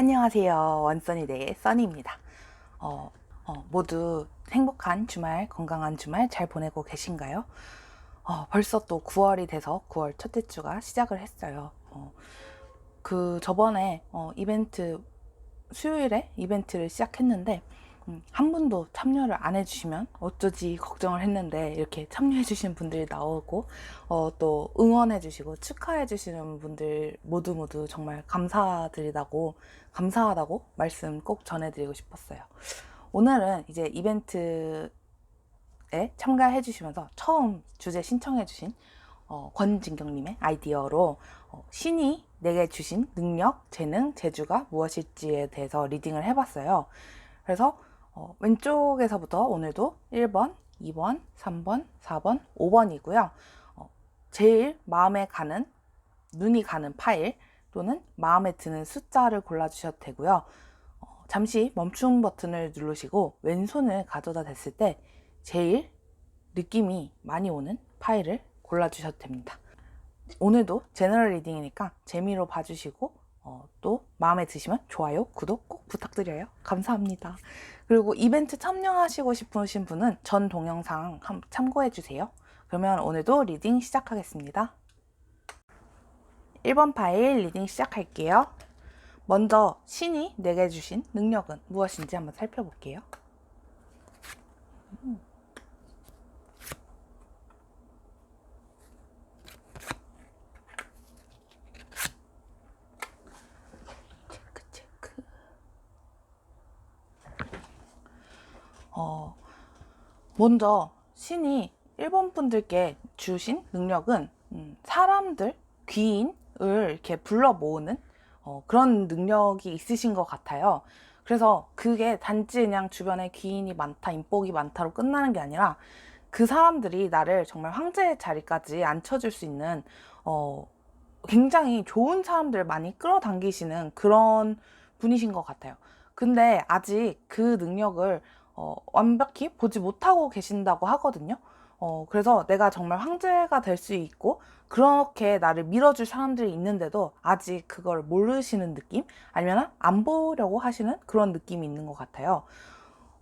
안녕하세요. 원써니데이의 써니입니다. 어, 어, 모두 행복한 주말, 건강한 주말 잘 보내고 계신가요? 어, 벌써 또 9월이 돼서 9월 첫째 주가 시작을 했어요. 어, 그 저번에 어, 이벤트 수요일에 이벤트를 시작했는데 음, 한 분도 참여를 안 해주시면 어쩌지 걱정을 했는데 이렇게 참여해주신 분들이 나오고 어, 또 응원해주시고 축하해주시는 분들 모두 모두 정말 감사드리다고 감사하다고 말씀 꼭 전해드리고 싶었어요. 오늘은 이제 이벤트에 참가해주시면서 처음 주제 신청해주신 어, 권진경님의 아이디어로 어, 신이 내게 주신 능력, 재능, 재주가 무엇일지에 대해서 리딩을 해봤어요. 그래서 어, 왼쪽에서부터 오늘도 1번, 2번, 3번, 4번, 5번이고요. 어, 제일 마음에 가는, 눈이 가는 파일 또는 마음에 드는 숫자를 골라주셔도 되고요. 어, 잠시 멈춤 버튼을 누르시고 왼손을 가져다 댔을 때 제일 느낌이 많이 오는 파일을 골라주셔도 됩니다. 오늘도 제너럴 리딩이니까 재미로 봐주시고 어, 또 마음에 드시면 좋아요, 구독 꼭 부탁드려요. 감사합니다. 그리고 이벤트 참여하시고 싶으신 분은 전 동영상 한- 참고해 주세요. 그러면 오늘도 리딩 시작하겠습니다. 1번 파일 리딩 시작할게요. 먼저 신이 내게 주신 능력은 무엇인지 한번 살펴볼게요. 음. 어, 먼저 신이 일본 분들께 주신 능력은 음, 사람들, 귀인을 이렇게 불러 모으는 어, 그런 능력이 있으신 것 같아요. 그래서 그게 단지 그냥 주변에 귀인이 많다, 인복이 많다로 끝나는 게 아니라 그 사람들이 나를 정말 황제의 자리까지 앉혀줄 수 있는 어, 굉장히 좋은 사람들 많이 끌어당기시는 그런 분이신 것 같아요. 근데 아직 그 능력을 어, 완벽히 보지 못하고 계신다고 하거든요. 어, 그래서 내가 정말 황제가 될 수 있고, 그렇게 나를 밀어줄 사람들이 있는데도 아직 그걸 모르시는 느낌? 아니면 안 보려고 하시는 그런 느낌이 있는 것 같아요.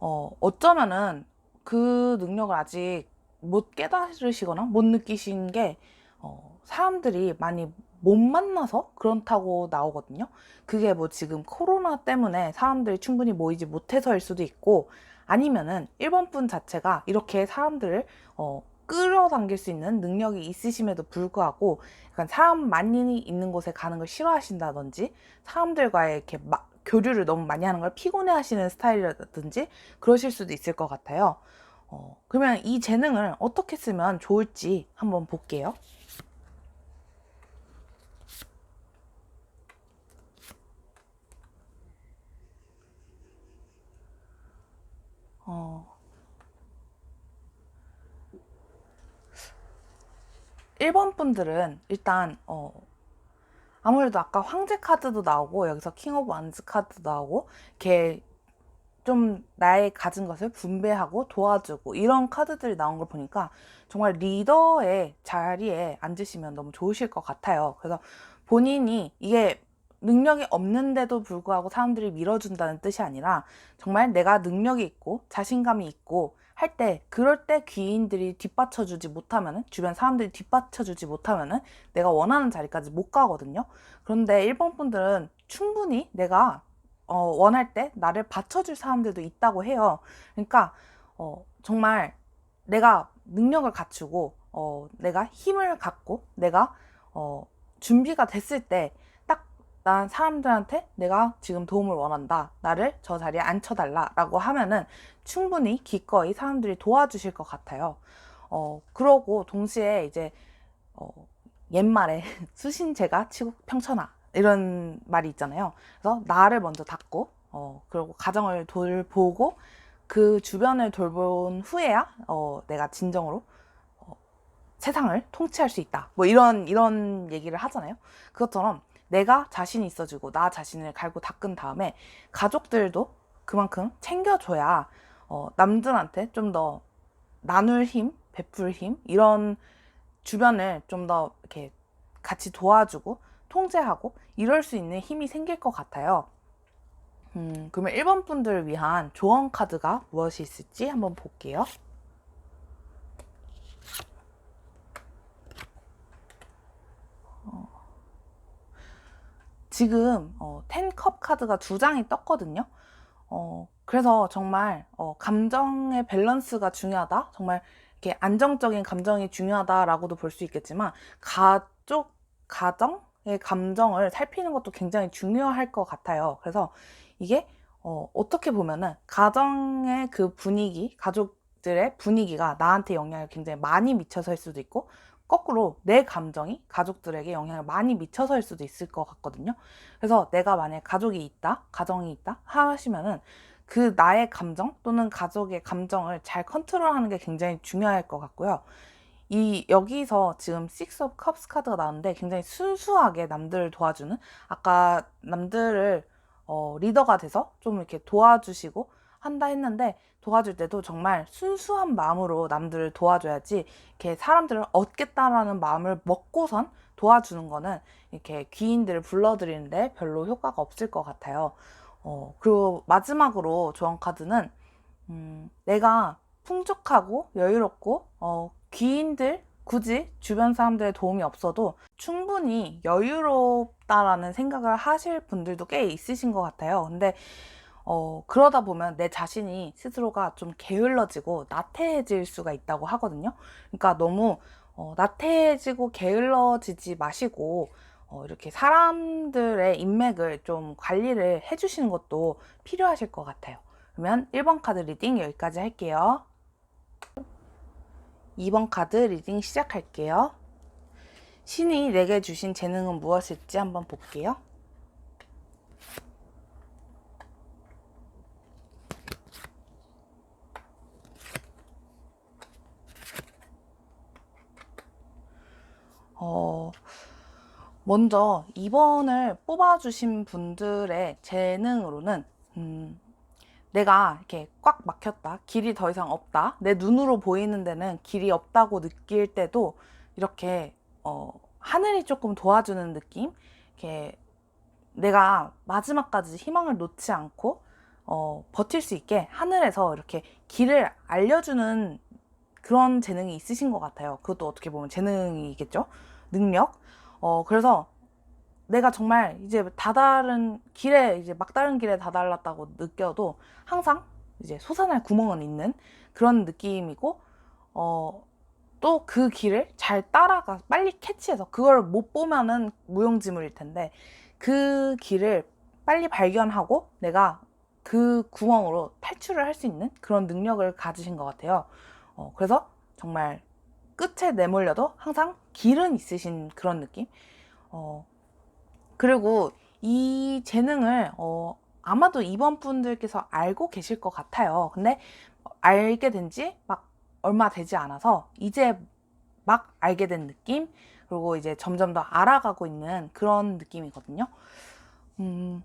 어, 어쩌면은 그 능력을 아직 못 깨달으시거나 못 느끼신 게, 어, 사람들이 많이 못 만나서 그렇다고 나오거든요. 그게 뭐 지금 코로나 때문에 사람들이 충분히 모이지 못해서일 수도 있고, 아니면은 일본 분 자체가 이렇게 사람들을 어, 끌어당길 수 있는 능력이 있으심에도 불구하고 약간 사람 많이 있는 곳에 가는 걸 싫어하신다든지 사람들과의 이렇게 마- 교류를 너무 많이 하는 걸 피곤해 하시는 스타일이라든지 그러실 수도 있을 것 같아요. 어, 그러면 이 재능을 어떻게 쓰면 좋을지 한번 볼게요. 어, 1번 분들은 일단 어 아무래도 아까 황제 카드도 나오고 여기서 킹 오브 완즈 카드도 나오고 이렇게 좀 나의 가진 것을 분배하고 도와주고 이런 카드들이 나온 걸 보니까 정말 리더의 자리에 앉으시면 너무 좋으실 것 같아요. 그래서 본인이 이게 능력이 없는데도 불구하고 사람들이 밀어준다는 뜻이 아니라 정말 내가 능력이 있고 자신감이 있고 할 때 그럴 때 귀인들이 뒷받쳐주지 못하면은 주변 사람들이 뒷받쳐주지 못하면은 내가 원하는 자리까지 못 가거든요. 그런데 일본 분들은 충분히 내가 어, 원할 때 나를 받쳐줄 사람들도 있다고 해요. 그러니까 어, 정말 내가 능력을 갖추고 어, 내가 힘을 갖고 내가 어, 준비가 됐을 때 딱난 사람들한테 내가 지금 도움을 원한다. 나를 저 자리에 앉혀달라 라고 하면은 충분히 기꺼이 사람들이 도와주실 것 같아요. 어, 그러고 동시에 이제 어, 옛말에 수신제가 치국 평천하 이런 말이 있잖아요. 그래서 나를 먼저 닦고 어, 그리고 가정을 돌보고 그 주변을 돌본 후에야 어, 내가 진정으로 어, 세상을 통치할 수 있다. 뭐 이런 이런 얘기를 하잖아요. 그것처럼 내가 자신이 있어주고 나 자신을 갈고 닦은 다음에 가족들도 그만큼 챙겨줘야 어, 남들한테 좀 더 나눌 힘, 베풀 힘 이런 주변을 좀 더 이렇게 같이 도와주고 통제하고 이럴 수 있는 힘이 생길 것 같아요. 음, 그러면 1번 분들을 위한 조언 카드가 무엇이 있을지 한번 볼게요. 지금 어, 10컵 카드가 두 장이 떴거든요. 어, 그래서 정말 어, 감정의 밸런스가 중요하다. 정말 이렇게 안정적인 감정이 중요하다라고도 볼 수 있겠지만 가족, 가정의 감정을 살피는 것도 굉장히 중요할 것 같아요. 그래서 이게 어, 어떻게 보면은 가정의 그 분위기, 가족들의 분위기가 나한테 영향을 굉장히 많이 미쳐서일 수도 있고 거꾸로 내 감정이 가족들에게 영향을 많이 미쳐서일 수도 있을 것 같거든요. 그래서 내가 만약 가족이 있다, 가정이 있다 하시면은 그 나의 감정 또는 가족의 감정을 잘 컨트롤하는 게 굉장히 중요할 것 같고요. 이 여기서 지금 Six of Cups 카드가 나왔는데 굉장히 순수하게 남들을 도와주는 아까 남들을 어, 리더가 돼서 좀 이렇게 도와주시고 한다 했는데 도와줄 때도 정말 순수한 마음으로 남들을 도와줘야지 이렇게 사람들을 얻겠다라는 마음을 먹고선 도와주는 거는 이렇게 귀인들을 불러들이는데 별로 효과가 없을 것 같아요. 어, 그리고 마지막으로 조언 카드는 음, 내가 풍족하고 여유롭고 어, 귀인들 굳이 주변 사람들의 도움이 없어도 충분히 여유롭다라는 생각을 하실 분들도 꽤 있으신 것 같아요. 근데 어, 그러다 보면 내 자신이 스스로가 좀 게을러지고 나태해질 수가 있다고 하거든요. 그러니까 너무 어, 나태해지고 게을러지지 마시고 어, 이렇게 사람들의 인맥을 좀 관리를 해주시는 것도 필요하실 것 같아요. 그러면 1번 카드 리딩 여기까지 할게요. 2번 카드 리딩 시작할게요. 신이 내게 주신 재능은 무엇일지 한번 볼게요. 어, 먼저 2번을 뽑아주신 분들의 재능으로는, 음, 내가 이렇게 꽉 막혔다. 길이 더 이상 없다. 내 눈으로 보이는 데는 길이 없다고 느낄 때도 이렇게, 어, 하늘이 조금 도와주는 느낌? 이렇게 내가 마지막까지 희망을 놓지 않고, 어, 버틸 수 있게 하늘에서 이렇게 길을 알려주는 그런 재능이 있으신 것 같아요. 그것도 어떻게 보면 재능이겠죠? 능력. 어, 그래서 내가 정말 이제 다다른 길에, 이제 막다른 길에 다달랐다고 느껴도 항상 이제 솟아날 구멍은 있는 그런 느낌이고, 어, 또 그 길을 잘 따라가, 빨리 캐치해서 그걸 못 보면은 무용지물일 텐데, 그 길을 빨리 발견하고 내가 그 구멍으로 탈출을 할 수 있는 그런 능력을 가지신 것 같아요. 어, 그래서 정말 끝에 내몰려도 항상 길은 있으신 그런 느낌? 어, 그리고 이 재능을, 어, 아마도 이번 분들께서 알고 계실 것 같아요. 근데 알게 된 지 막 얼마 되지 않아서 이제 막 알게 된 느낌? 그리고 이제 점점 더 알아가고 있는 그런 느낌이거든요. 음,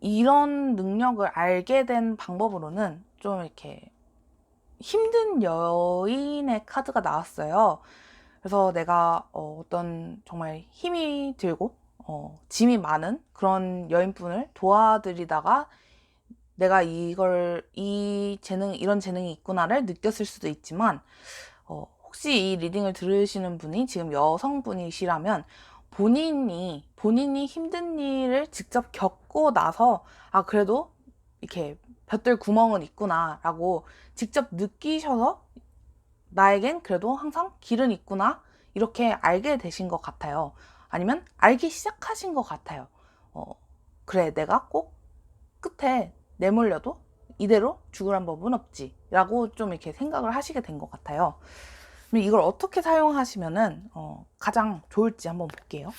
이런 능력을 알게 된 방법으로는 좀 이렇게 힘든 여인의 카드가 나왔어요. 그래서 내가 어, 떤 정말 힘이 들고 어, 짐이 많은 그런 여인분을 도와드리다가 내가 이걸 이 재능 이런 재능이 있구나를 느꼈을 수도 있지만 어, 혹시 이 리딩을 들으시는 분이 지금 여성분이시라면 본인이 본인이 힘든 일을 직접 겪고 나서 아 그래도 이렇게 볕들 구멍은 있구나라고 직접 느끼셔서 나에겐 그래도 항상 길은 있구나 이렇게 알게 되신 것 같아요. 아니면 알기 시작하신 것 같아요. 어, 그래 내가 꼭 끝에 내몰려도 이대로 죽으란 법은 없지 라고 좀 이렇게 생각을 하시게 된 것 같아요. 이걸 어떻게 사용하시면은 어, 가장 좋을지 한번 볼게요.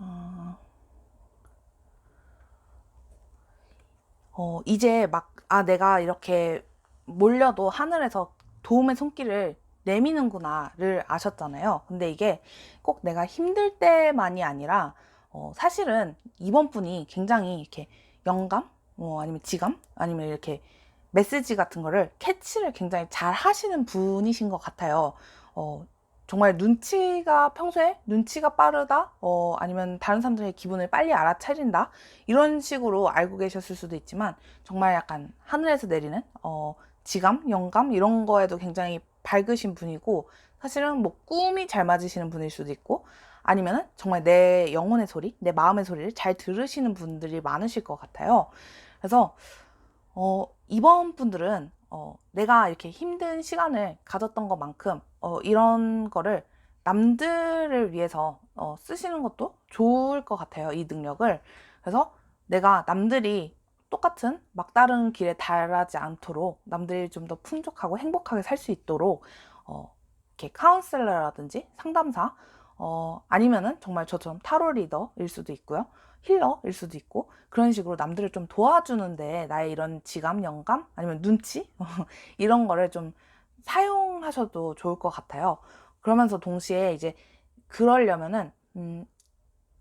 어, 어, 이제 막, 아, 내가 이렇게 몰려도 하늘에서 도움의 손길을 내미는구나를 아셨잖아요. 근데 이게 꼭 내가 힘들 때만이 아니라, 어, 사실은 이번 분이 굉장히 이렇게 영감? 어, 아니면 지감? 아니면 이렇게 메시지 같은 거를 캐치를 굉장히 잘 하시는 분이신 것 같아요. 어, 정말 눈치가 평소에 눈치가 빠르다, 어, 아니면 다른 사람들의 기분을 빨리 알아차린다, 이런 식으로 알고 계셨을 수도 있지만, 정말 약간 하늘에서 내리는, 어, 지감, 영감, 이런 거에도 굉장히 밝으신 분이고, 사실은 뭐 꿈이 잘 맞으시는 분일 수도 있고, 아니면은 정말 내 영혼의 소리, 내 마음의 소리를 잘 들으시는 분들이 많으실 것 같아요. 그래서, 어, 이번 분들은, 어, 내가 이렇게 힘든 시간을 가졌던 것만큼, 어, 이런 거를 남들을 위해서 어, 쓰시는 것도 좋을 것 같아요. 이 능력을. 그래서 내가 남들이 똑같은 막다른 길에 달하지 않도록 남들이 좀 더 풍족하고 행복하게 살 수 있도록 어, 이렇게 카운셀러라든지 상담사 어, 아니면은 정말 저처럼 타로 리더일 수도 있고요. 힐러일 수도 있고 그런 식으로 남들을 좀 도와주는데 나의 이런 지감, 영감 아니면 눈치 이런 거를 좀 사용하셔도 좋을 것 같아요. 그러면서 동시에 이제 그러려면은 음,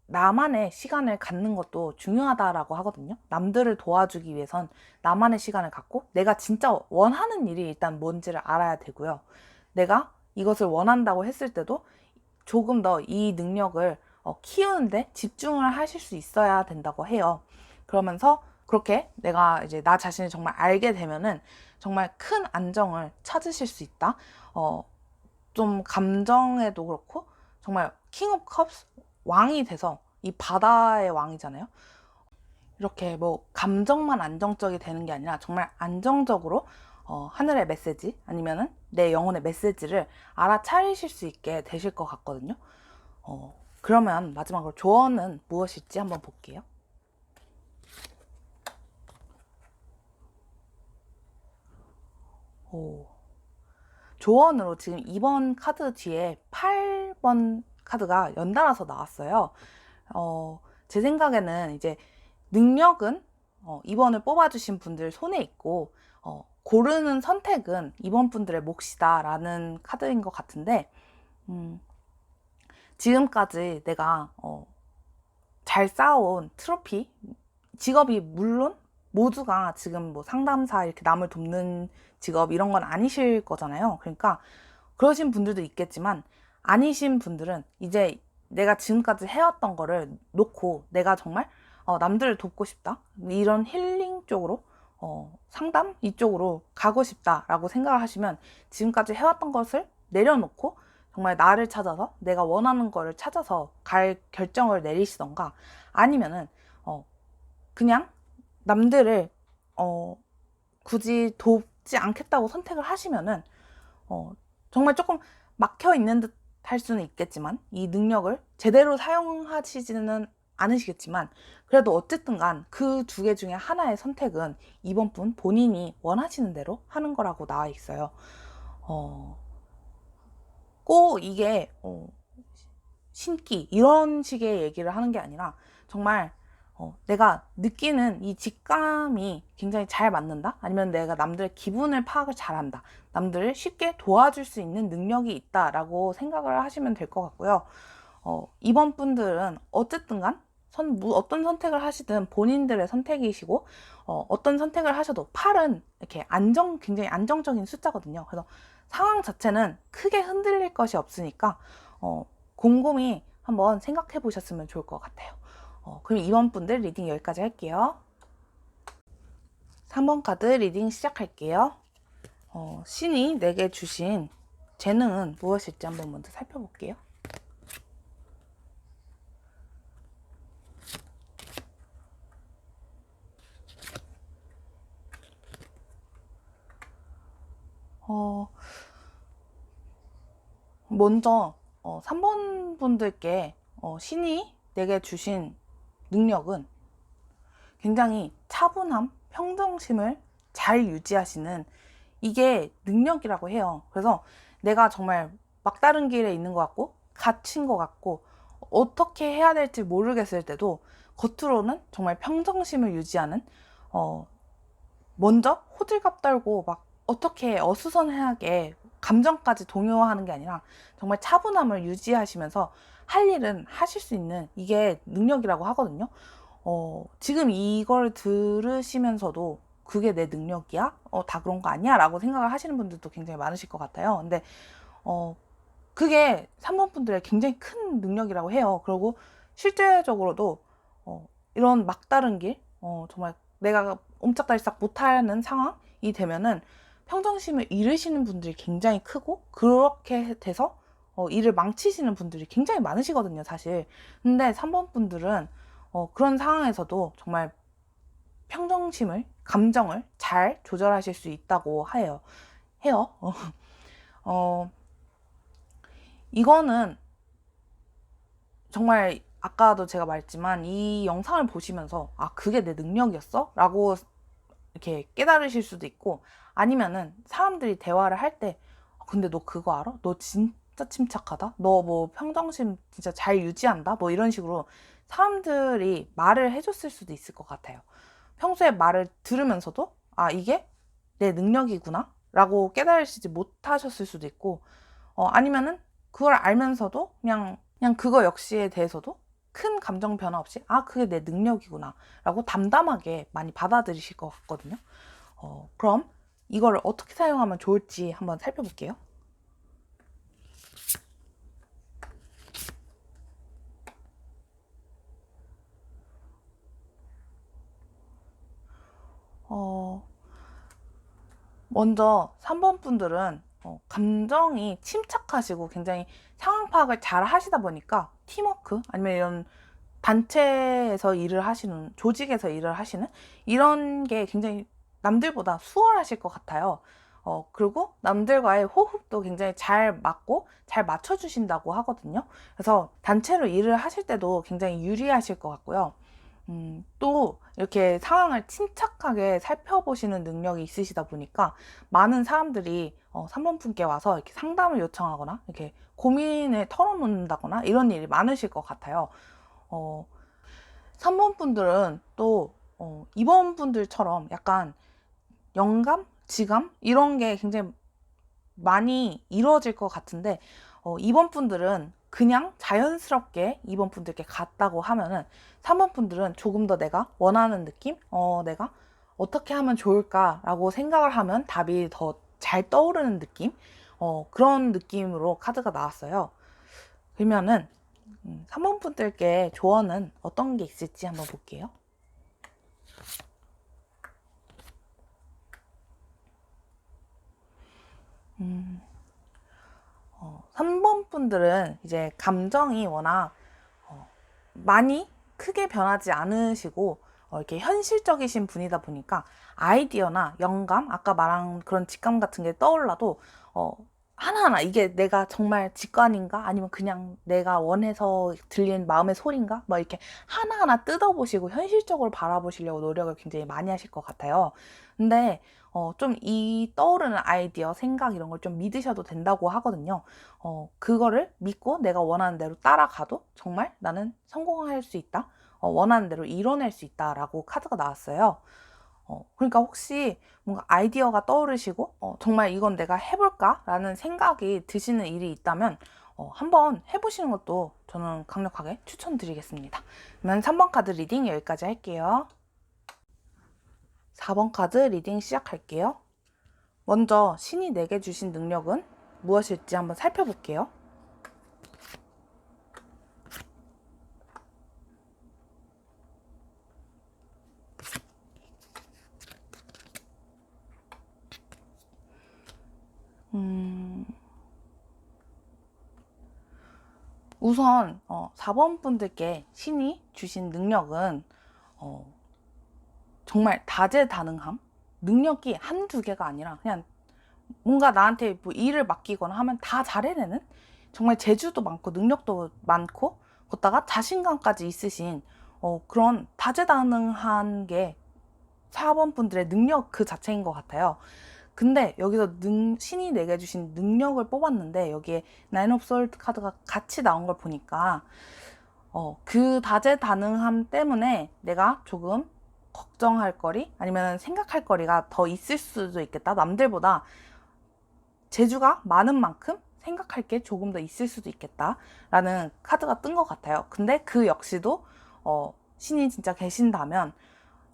나만의 시간을 갖는 것도 중요하다라고 하거든요. 남들을 도와주기 위해선 나만의 시간을 갖고 내가 진짜 원하는 일이 일단 뭔지를 알아야 되고요. 내가 이것을 원한다고 했을 때도 조금 더 이 능력을 어, 키우는데 집중을 하실 수 있어야 된다고 해요. 그러면서 그렇게 내가 이제 나 자신을 정말 알게 되면은 정말 큰 안정을 찾으실 수 있다. 어, 좀 감정에도 그렇고 정말 킹 오브 컵스 왕이 돼서 이 바다의 왕이잖아요. 이렇게 뭐 감정만 안정적이 되는 게 아니라 정말 안정적으로 어, 하늘의 메시지 아니면은 내 영혼의 메시지를 알아차리실 수 있게 되실 것 같거든요. 어, 그러면 마지막으로 조언은 무엇일지 한번 볼게요. 오. 조언으로 지금 2번 카드 뒤에 8번 카드가 연달아서 나왔어요. 어, 제 생각에는 이제 능력은 어, 2번을 뽑아주신 분들 손에 있고, 어, 고르는 선택은 2번 분들의 몫이다라는 카드인 것 같은데, 음, 지금까지 내가 어, 잘 쌓아온 트로피, 직업이 물론 모두가 지금 뭐 상담사 이렇게 남을 돕는 직업 이런 건 아니실 거잖아요. 그러니까 그러신 분들도 있겠지만 아니신 분들은 이제 내가 지금까지 해왔던 거를 놓고 내가 정말 어, 남들을 돕고 싶다 이런 힐링 쪽으로 어, 상담 이쪽으로 가고 싶다라고 생각을 하시면 지금까지 해왔던 것을 내려놓고 정말 나를 찾아서 내가 원하는 거를 찾아서 갈 결정을 내리시던가 아니면은 어, 그냥 남들을 어, 굳이 돕지 않겠다고 선택을 하시면은 어, 정말 조금 막혀 있는 듯 할 수는 있겠지만 이 능력을 제대로 사용하시지는 않으시겠지만 그래도 어쨌든 간 그 두 개 중에 하나의 선택은 이번 분 본인이 원하시는 대로 하는 거라고 나와 있어요. 어, 꼭 이게 어, 신기 이런 식의 얘기를 하는 게 아니라 정말 어, 내가 느끼는 이 직감이 굉장히 잘 맞는다? 아니면 내가 남들의 기분을 파악을 잘한다. 남들을 쉽게 도와줄 수 있는 능력이 있다라고 생각을 하시면 될 것 같고요. 어, 이번 분들은 어쨌든 간 선, 어떤 선택을 하시든 본인들의 선택이시고, 어, 어떤 선택을 하셔도 8은 이렇게 안정, 굉장히 안정적인 숫자거든요. 그래서 상황 자체는 크게 흔들릴 것이 없으니까, 어, 곰곰이 한번 생각해 보셨으면 좋을 것 같아요. 어, 그럼 이번 분들 리딩 여기까지 할게요. 3번 카드 리딩 시작할게요. 어, 신이 내게 주신 재능은 무엇일지 한번 먼저 살펴볼게요. 어, 먼저 어, 3번 분들께 어, 신이 내게 주신 능력은 굉장히 차분함, 평정심을 잘 유지하시는 이게 능력이라고 해요. 그래서 내가 정말 막다른 길에 있는 것 같고, 갇힌 것 같고, 어떻게 해야 될지 모르겠을 때도 겉으로는 정말 평정심을 유지하는, 어, 먼저 호들갑 떨고 막 어떻게 어수선하게 감정까지 동요하는 게 아니라 정말 차분함을 유지하시면서 할 일은 하실 수 있는 이게 능력이라고 하거든요. 어, 지금 이걸 들으시면서도 그게 내 능력이야? 어, 다 그런 거 아니야? 라고 생각을 하시는 분들도 굉장히 많으실 것 같아요. 근데, 어, 그게 3번 분들의 굉장히 큰 능력이라고 해요. 그리고 실제적으로도 어, 이런 막다른 길, 어, 정말 내가 옴짝달싹 못하는 상황이 되면은 평정심을 잃으시는 분들이 굉장히 크고 그렇게 돼서 어, 일을 망치시는 분들이 굉장히 많으시거든요, 사실. 근데 3번 분들은 어, 그런 상황에서도 정말 평정심을, 감정을 잘 조절하실 수 있다고 해요. 해요. 어, 이거는 정말 아까도 제가 말했지만 이 영상을 보시면서 아, 그게 내 능력이었어? 라고 이렇게 깨달으실 수도 있고 아니면은 사람들이 대화를 할 때 근데 너 그거 알아? 너 진 짜 침착하다? 너 뭐 평정심 진짜 잘 유지한다? 뭐 이런 식으로 사람들이 말을 해줬을 수도 있을 것 같아요. 평소에 말을 들으면서도 아 이게 내 능력이구나 라고 깨달으시지 못하셨을 수도 있고 어, 아니면은 그걸 알면서도 그냥 그냥 그거 역시에 대해서도 큰 감정 변화 없이 아 그게 내 능력이구나 라고 담담하게 많이 받아들이실 것 같거든요. 어, 그럼 이걸 어떻게 사용하면 좋을지 한번 살펴볼게요. 어, 먼저 3번 분들은 어, 감정이 침착하시고 굉장히 상황 파악을 잘 하시다 보니까 팀워크 아니면 이런 단체에서 일을 하시는 조직에서 일을 하시는 이런 게 굉장히 남들보다 수월하실 것 같아요. 어, 그리고 남들과의 호흡도 굉장히 잘 맞고 잘 맞춰주신다고 하거든요. 그래서 단체로 일을 하실 때도 굉장히 유리하실 것 같고요. 음, 또 이렇게 상황을 침착하게 살펴보시는 능력이 있으시다 보니까 많은 사람들이 어, 3번 분께 와서 이렇게 상담을 요청하거나 이렇게 고민을 털어놓는다거나 이런 일이 많으실 것 같아요. 어, 3번 분들은 또 어, 2번 분들처럼 약간 영감, 지감 이런 게 굉장히 많이 이루어질 것 같은데 어, 2번 분들은 그냥 자연스럽게 2번 분들께 갔다고 하면은 3번 분들은 조금 더 내가 원하는 느낌, 어, 내가 어떻게 하면 좋을까라고 생각을 하면 답이 더 잘 떠오르는 느낌, 어, 그런 느낌으로 카드가 나왔어요. 그러면은 음, 3번 분들께 조언은 어떤 게 있을지 한번 볼게요. 음, 어, 3번 분들은 이제 감정이 워낙 어, 많이 크게 변하지 않으시고 어, 이렇게 현실적이신 분이다 보니까 아이디어나 영감, 아까 말한 그런 직감 같은 게 떠올라도 어, 하나하나 이게 내가 정말 직관인가 아니면 그냥 내가 원해서 들리는 마음의 소리인가 뭐 이렇게 하나하나 뜯어보시고 현실적으로 바라보시려고 노력을 굉장히 많이 하실 것 같아요. 근데 어, 좀 이 떠오르는 아이디어, 생각 이런 걸 좀 믿으셔도 된다고 하거든요. 어, 그거를 믿고 내가 원하는 대로 따라가도 정말 나는 성공할 수 있다. 어, 원하는 대로 이뤄낼 수 있다라고 카드가 나왔어요. 어, 그러니까 혹시 뭔가 아이디어가 떠오르시고 어, 정말 이건 내가 해볼까라는 생각이 드시는 일이 있다면 어, 한번 해보시는 것도 저는 강력하게 추천드리겠습니다. 그러면 3번 카드 리딩 여기까지 할게요. 4번 카드 리딩 시작할게요. 먼저 신이 내게 주신 능력은 무엇일지 한번 살펴볼게요. 음, 우선 어, 4번 분들께 신이 주신 능력은 어, 정말 다재다능함, 능력이 한두 개가 아니라 그냥 뭔가 나한테 뭐 일을 맡기거나 하면 다 잘해내는 정말 재주도 많고 능력도 많고 거다가 자신감까지 있으신 어, 그런 다재다능한 게 4번 분들의 능력 그 자체인 것 같아요. 근데 여기서 능, 신이 내게 주신 능력을 뽑았는데 여기에 나인 오브 솔트 카드가 같이 나온 걸 보니까 어, 그 다재다능함 때문에 내가 조금 걱정할 거리 아니면 생각할 거리가 더 있을 수도 있겠다. 남들보다 재주가 많은 만큼 생각할 게 조금 더 있을 수도 있겠다라는 카드가 뜬 것 같아요. 근데 그 역시도 어, 신이 진짜 계신다면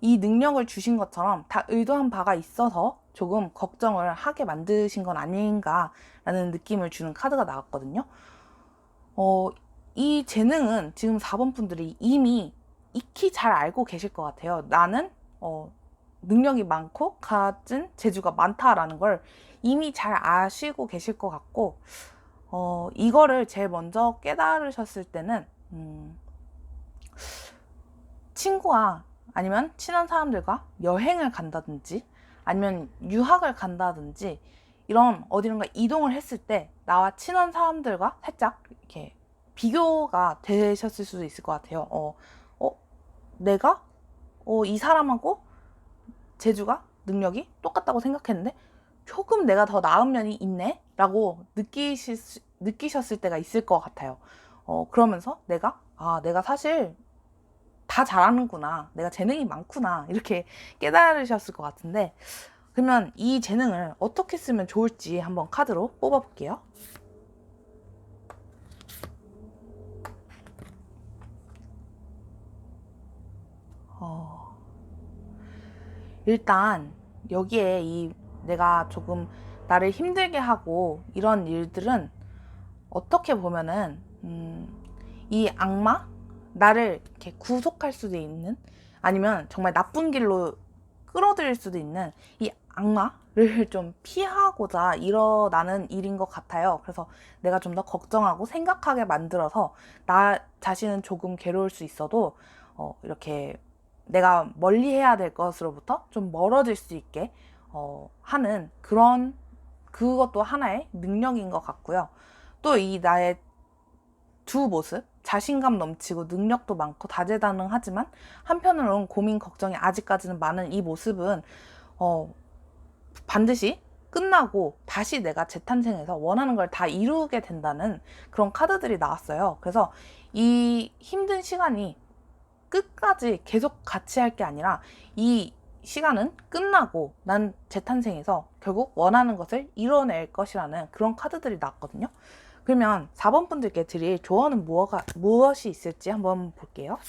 이 능력을 주신 것처럼 다 의도한 바가 있어서 조금 걱정을 하게 만드신 건 아닌가라는 느낌을 주는 카드가 나왔거든요. 어, 이 재능은 지금 4번 분들이 이미 익히 잘 알고 계실 것 같아요. 나는 어, 능력이 많고 가진 재주가 많다라는 걸 이미 잘 아시고 계실 것 같고 어, 이거를 제일 먼저 깨달으셨을 때는 음, 친구와 아니면 친한 사람들과 여행을 간다든지 아니면 유학을 간다든지 이런 어디론가 이동을 했을 때 나와 친한 사람들과 살짝 이렇게 비교가 되셨을 수도 있을 것 같아요. 어, 어 내가 어, 이 사람하고 재주가 능력이 똑같다고 생각했는데 조금 내가 더 나은 면이 있네 라고 느끼실 수- 느끼셨을 때가 있을 것 같아요. 어, 그러면서 내가 아 내가 사실 다 잘하는구나. 내가 재능이 많구나. 이렇게 깨달으셨을 것 같은데, 그러면 이 재능을 어떻게 쓰면 좋을지 한번 카드로 뽑아볼게요. 어, 일단 여기에 이 내가 조금 나를 힘들게 하고 이런 일들은 어떻게 보면은 음, 이 악마 나를 이렇게 구속할 수도 있는 아니면 정말 나쁜 길로 끌어들일 수도 있는 이 악마를 좀 피하고자 일어나는 일인 것 같아요. 그래서 내가 좀 더 걱정하고 생각하게 만들어서 나 자신은 조금 괴로울 수 있어도 어, 이렇게 내가 멀리 해야 될 것으로부터 좀 멀어질 수 있게 어, 하는 그런 그것도 하나의 능력인 것 같고요. 또 이 나의 두 모습, 자신감 넘치고 능력도 많고 다재다능하지만 한편으로는 고민 걱정이 아직까지는 많은 이 모습은 어, 반드시 끝나고 다시 내가 재탄생해서 원하는 걸 다 이루게 된다는 그런 카드들이 나왔어요. 그래서 이 힘든 시간이 끝까지 계속 같이 할 게 아니라 이 시간은 끝나고 난 재탄생해서 결국 원하는 것을 이뤄낼 것이라는 그런 카드들이 나왔거든요. 그러면 4번 분들께 드릴 조언은 무엇가, 무엇이 있을지 한번 볼게요.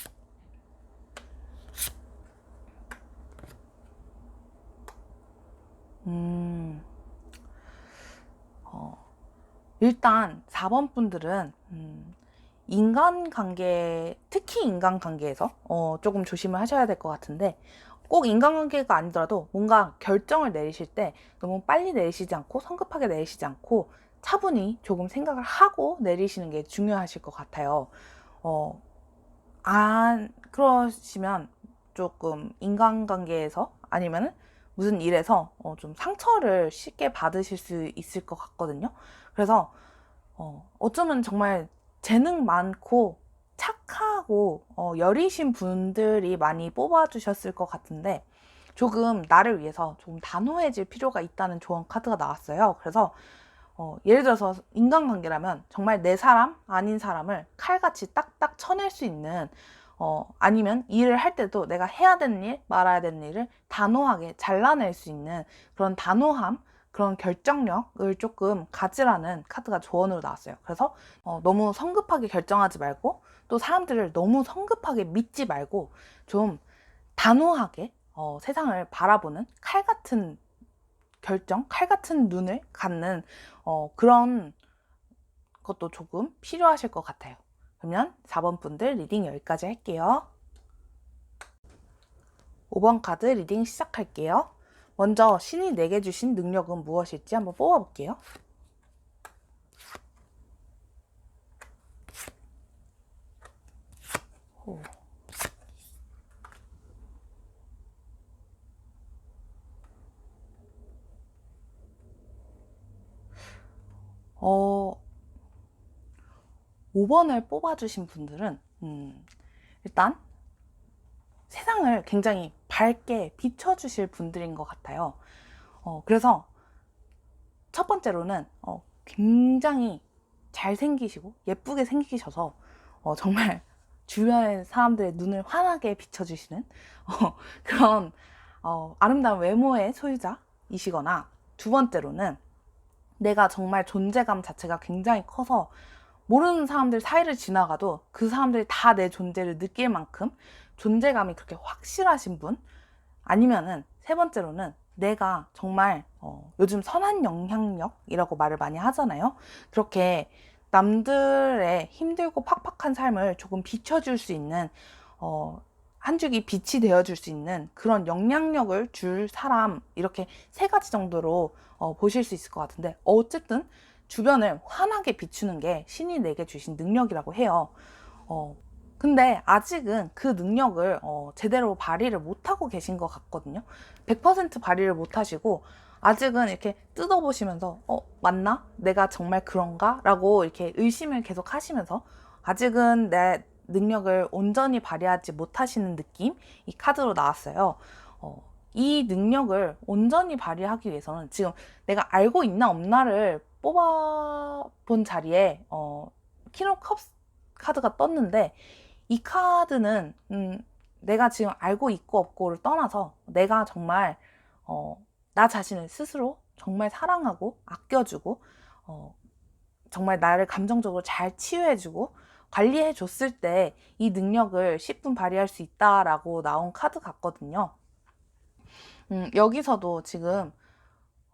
음, 어, 일단 4번 분들은 음, 인간관계, 특히 인간관계에서 어, 조금 조심을 하셔야 될 것 같은데 꼭 인간관계가 아니더라도 뭔가 결정을 내리실 때 너무 빨리 내리시지 않고 성급하게 내리시지 않고 차분히 조금 생각을 하고 내리시는 게 중요하실 것 같아요. 어, 안 그러시면 조금 인간관계에서 아니면 무슨 일에서 어, 좀 상처를 쉽게 받으실 수 있을 것 같거든요. 그래서 어, 어쩌면 정말 재능 많고 착하고 어, 여리신 분들이 많이 뽑아주셨을 것 같은데 조금 나를 위해서 좀 단호해질 필요가 있다는 조언 카드가 나왔어요. 그래서 어, 예를 들어서 인간관계라면 정말 내 사람 아닌 사람을 칼같이 딱딱 쳐낼 수 있는 어, 아니면 일을 할 때도 내가 해야 되는 일, 말아야 되는 일을 단호하게 잘라낼 수 있는 그런 단호함, 그런 결정력을 조금 가지라는 카드가 조언으로 나왔어요. 그래서 어, 너무 성급하게 결정하지 말고 또 사람들을 너무 성급하게 믿지 말고 좀 단호하게 어, 세상을 바라보는 칼 같은 결정, 칼 같은 눈을 갖는 어, 그런 것도 조금 필요하실 것 같아요. 그러면 4번 분들 리딩 여기까지 할게요. 5번 카드 리딩 시작할게요. 먼저 신이 내게 주신 능력은 무엇일지 한번 뽑아볼게요. 호. 어, 5번을 뽑아주신 분들은, 음, 일단 세상을 굉장히 밝게 비춰주실 분들인 것 같아요. 어, 그래서 첫 번째로는 어, 굉장히 잘생기시고 예쁘게 생기셔서 어, 정말 주변의 사람들의 눈을 환하게 비춰주시는 어, 그런 어, 아름다운 외모의 소유자이시거나 두 번째로는 내가 정말 존재감 자체가 굉장히 커서 모르는 사람들 사이를 지나가도 그 사람들이 다 내 존재를 느낄 만큼 존재감이 그렇게 확실하신 분 아니면은 세 번째로는 내가 정말 어, 요즘 선한 영향력이라고 말을 많이 하잖아요. 그렇게 남들의 힘들고 팍팍한 삶을 조금 비춰줄 수 있는 어, 한 줄기 빛이 되어줄 수 있는 그런 영향력을 줄 사람 이렇게 세 가지 정도로 어, 보실 수 있을 것 같은데 어쨌든 주변을 환하게 비추는 게 신이 내게 주신 능력이라고 해요. 어, 근데 아직은 그 능력을 어, 제대로 발휘를 못하고 계신 것 같거든요. 100% 발휘를 못하시고 아직은 이렇게 뜯어보시면서 어 맞나? 내가 정말 그런가? 라고 이렇게 의심을 계속 하시면서 아직은 내 능력을 온전히 발휘하지 못하시는 느낌 이 카드로 나왔어요. 어, 이 능력을 온전히 발휘하기 위해서는 지금 내가 알고 있나 없나를 뽑아본 자리에 어, 키노 컵 카드가 떴는데 이 카드는 음, 내가 지금 알고 있고 없고를 떠나서 내가 정말 어, 나 자신을 스스로 정말 사랑하고 아껴주고 어, 정말 나를 감정적으로 잘 치유해주고 관리해 줬을 때 이 능력을 10분 발휘할 수 있다라고 나온 카드 같거든요. 음, 여기서도 지금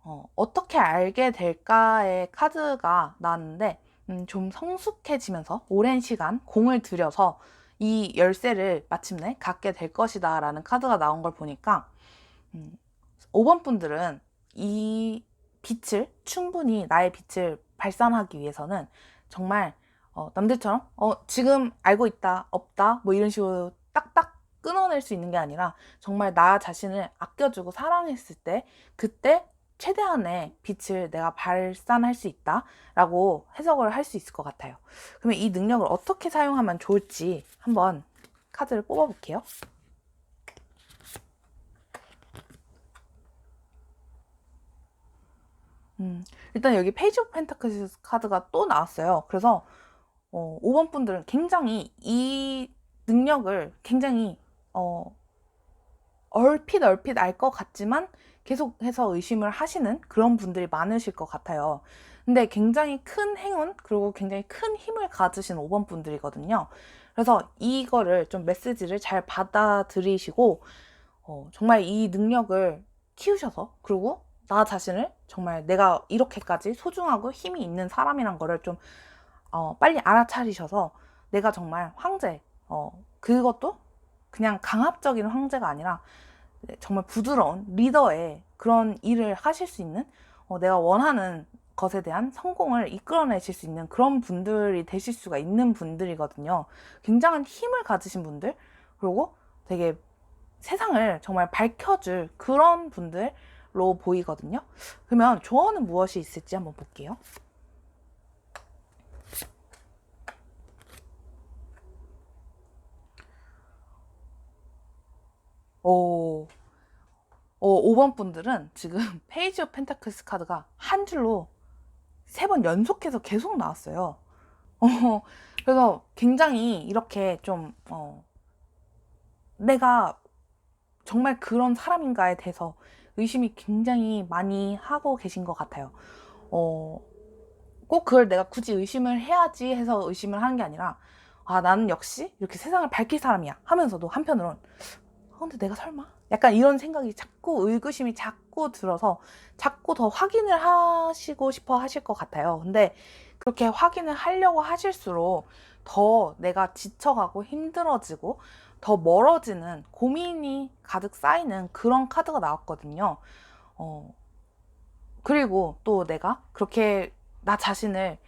어, 어떻게 알게 될까의 카드가 나왔는데 음, 좀 성숙해지면서 오랜 시간 공을 들여서 이 열쇠를 마침내 갖게 될 것이다 라는 카드가 나온 걸 보니까 음, 5번 분들은 이 빛을 충분히 나의 빛을 발산하기 위해서는 정말 어, 남들처럼 어, 지금 알고 있다 없다 뭐 이런 식으로 딱딱 끊어낼 수 있는 게 아니라 정말 나 자신을 아껴주고 사랑했을 때 그때 최대한의 빛을 내가 발산할 수 있다라고 해석을 할 수 있을 것 같아요. 그러면 이 능력을 어떻게 사용하면 좋을지 한번 카드를 뽑아볼게요. 음, 일단 여기 페이지 오브 펜타클스 카드가 또 나왔어요. 그래서 어, 5번 분들은 굉장히 이 능력을 굉장히 어, 얼핏 얼핏 알 것 같지만 계속해서 의심을 하시는 그런 분들이 많으실 것 같아요. 근데 굉장히 큰 행운 그리고 굉장히 큰 힘을 가지신 5번 분들이거든요. 그래서 이거를 좀 메시지를 잘 받아들이시고 어, 정말 이 능력을 키우셔서 그리고 나 자신을 정말 내가 이렇게까지 소중하고 힘이 있는 사람이란 거를 좀 어, 빨리 알아차리셔서 내가 정말 황제 어, 그것도 그냥 강압적인 황제가 아니라 정말 부드러운 리더의 그런 일을 하실 수 있는 어, 내가 원하는 것에 대한 성공을 이끌어내실 수 있는 그런 분들이 되실 수가 있는 분들이거든요. 굉장한 힘을 가지신 분들, 그리고 되게 세상을 정말 밝혀줄 그런 분들로 보이거든요. 그러면 조언은 무엇이 있을지 한번 볼게요. 오, 어, 5번 분들은 지금 페이지 오브 펜타클스 카드가 한 줄로 세 번 연속해서 계속 나왔어요. 어, 그래서 굉장히 이렇게 좀, 어, 내가 정말 그런 사람인가에 대해서 의심이 굉장히 많이 하고 계신 것 같아요. 어, 꼭 그걸 내가 굳이 의심을 해야지 해서 의심을 하는 게 아니라, 아, 나는 역시 이렇게 세상을 밝힐 사람이야 하면서도 한편으론, 아, 근데 내가 설마? 약간 이런 생각이 자꾸 의구심이 자꾸 들어서 자꾸 더 확인을 하시고 싶어 하실 것 같아요. 근데 그렇게 확인을 하려고 하실수록 더 내가 지쳐가고 힘들어지고 더 멀어지는 고민이 가득 쌓이는 그런 카드가 나왔거든요. 어, 그리고 또 내가 그렇게 나 자신을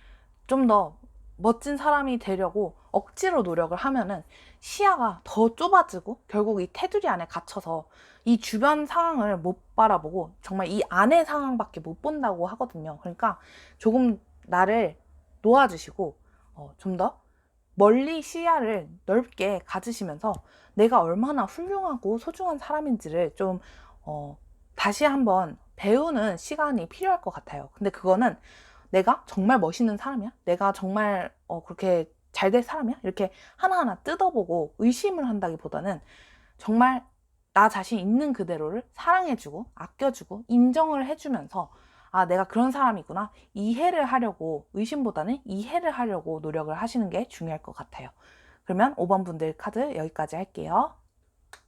좀 더 멋진 사람이 되려고 억지로 노력을 하면은 시야가 더 좁아지고 결국 이 테두리 안에 갇혀서 이 주변 상황을 못 바라보고 정말 이 안의 상황밖에 못 본다고 하거든요. 그러니까 조금 나를 놓아주시고 어, 좀더 멀리 시야를 넓게 가지시면서 내가 얼마나 훌륭하고 소중한 사람인지를 좀 어, 다시 한번 배우는 시간이 필요할 것 같아요. 근데 그거는 내가 정말 멋있는 사람이야? 내가 정말 어, 그렇게 잘 될 사람이야? 이렇게 하나하나 뜯어보고 의심을 한다기보다는 정말 나 자신 있는 그대로를 사랑해주고 아껴주고 인정을 해주면서 아, 내가 그런 사람이구나. 이해를 하려고, 의심보다는 이해를 하려고 노력을 하시는 게 중요할 것 같아요. 그러면 5번 분들 카드 여기까지 할게요.